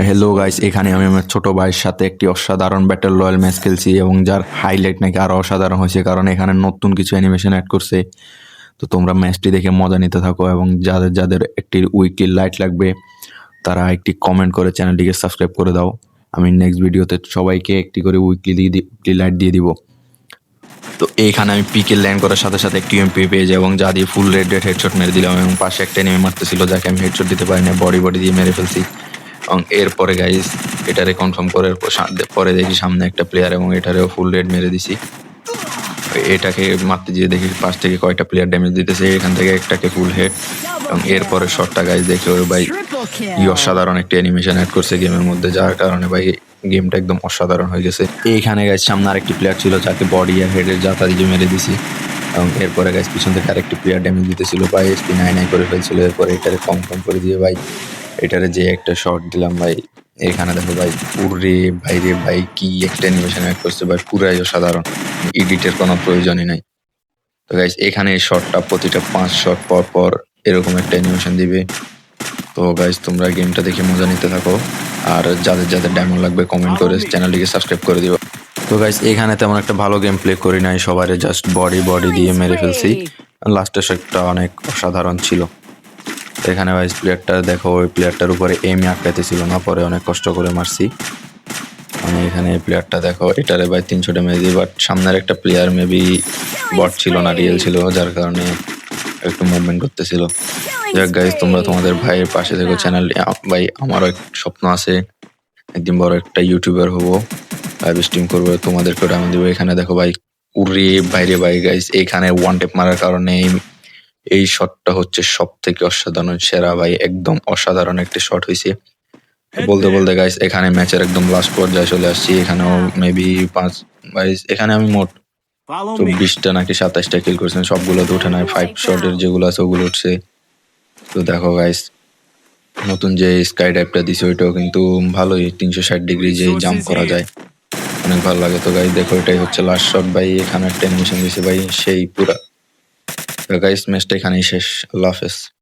Hello guys এখানে আমি আমার ছোট ভাইয়ের সাথে একটি অসাধারণ ব্যাটেল রয়্যাল ম্যাচ খেলছি এবং যার হাইলাইট নাকি আরও অসাধারণ হয়েছে কারণ এখানে নতুন কিছু অ্যানিমেশন অ্যাড করছে। তো তোমরা ম্যাচটি দেখে মজা নিতে থাকো এবং যাদের যাদের একটি উইকলি লাইট লাগবে, তারা একটি কমেন্ট করে চ্যানেলটিকে সাবস্ক্রাইব করে দাও। আমি নেক্সট ভিডিওতে সবাইকে একটি করে উইকলি দিয়ে উইকলি লাইট দিয়ে দিব। তো এইখানে আমি পিকে ল্যান্ড করার সাথে সাথে একটি এমপি পেয়ে যাই এবং যা দিয়ে ফুল রেড রেড হেডশট মেরে দিলাম এবং পাশে একটা নেমে মারতেছিল, যাকে আমি হেডশট দিতে পারি না বডি বডি দিয়ে মেরে ফেলছি। এবং এরপরে গাইজ এটারে কনফার্ম করার পর পরে দেখি সামনে একটা প্লেয়ার এবং এটারেও ফুল রেড মেরে দিছি। এটাকে মারতে গিয়ে দেখি পাশ থেকে কয়টা প্লেয়ার ড্যামেজ দিতেছে এখান থেকে একটাকে ফুল হেড এবং এরপরে শটটা গাইজ দেখে ওই ভাই কি অসাধারণ একটা অ্যানিমেশন অ্যাড করছে গেমের মধ্যে যার কারণে ভাই গেমটা একদম অসাধারণ হয়ে গেছে। এইখানে গাইজ সামনে আরেকটি প্লেয়ার ছিল যাকে বডি আর হেডের জাতা দিয়ে মেরে দিছি। এবং এরপরে গাইজ পিছন থেকে আরেকটি প্লেয়ার ড্যামেজ দিতেছিল ভাই এসপি নাই নাই করে ফেলছিল এরপরে এটারে কনফার্ম করে দিয়ে ভাই এটারে যে একটা শট দিলাম ভাই, এখানে দেখো ভাই পুরে ভাইরে ভাই কি একটা অ্যানিমেশন অ্যাড করছে ভাই, পুরাই অসাধারণ। এডিটের কোনো প্রয়োজনই নাই। তো গাইজ এখানে শটটা প্রতিটা পাঁচ শট পর পর এরকম একটা অ্যানিমেশন দিবে। তো গাইজ তোমরা গেমটা দেখে মজা নিতে থাকো। আর যাদের যাদের ডায়মন্ড লাগবে কমেন্ট করে চ্যানেলটিকে সাবস্ক্রাইব করে দিও। তো গাইজ এখানে তেমন একটা ভালো গেম প্লে করি নাই, সবারে জাস্ট বডি বডি দিয়ে মেরে ফেলছি। লাস্টের শটটা অনেক অসাধারণ ছিল। এখানে ভাইস প্লেয়ারটা দেখো, ওই প্লেয়ারটার উপরে এমই আটকাইতে ছিল না, পরে অনেক কষ্ট করে মারছি। মানে এখানে প্লেয়ারটা দেখো, এটারে ভাই তিনশো ড্যামেজ দিই বাট সামনের একটা প্লেয়ার মেবি বট ছিল না রিয়েল ছিল, যার কারণে একটু মুভমেন্ট করতেছিল। যাক গাইজ তোমরা তোমাদের ভাইয়ের পাশে দেখো চ্যানেল ভাই আমারও এক স্বপ্ন আছে, একদিন বড় একটা ইউটিউবার হব লাইভ স্ট্রিম করব তোমাদেরকে ডায়মন্ড দেবো। এখানে দেখো ভাই, উড়ে বাইরে ভাই গাইজ এখানে ওয়ান টেপ মারার কারণে এই- শটটা হচ্ছে সব থেকে অসাধারণ সেরা ভাই একদম অসাধারণ একটি শট হয়েছে বলতে বলতে গাইস এখানে ম্যাচের একদম লাস্ট পর্যায়ে চলে আসছি। এখানেও মেবি পাঁচ গাইস এখানে আমি মোট. চব্বিশটা নাকি সাতাশটা কিল করেছেন সবগুলো তো উঠে নাই। ফাইভ শটের যেগুলো আছে ওগুলো উঠছে। তো দেখো গাইস নতুন যে স্কাই ডাইভটা দিছে ওইটাও কিন্তু ভালোই। তিনশো ষাট ডিগ্রি যে জাম্প করা যায়। অনেক ভালো লাগে তো গাইস দেখো এটাই হচ্ছে লাস্ট শট ভাই এখানে একটা অ্যানিমেশন দিছে ভাই সেই পুরা গাইস ম্যাচটা এখানেই শেষ আল্লাহ হাফেজ।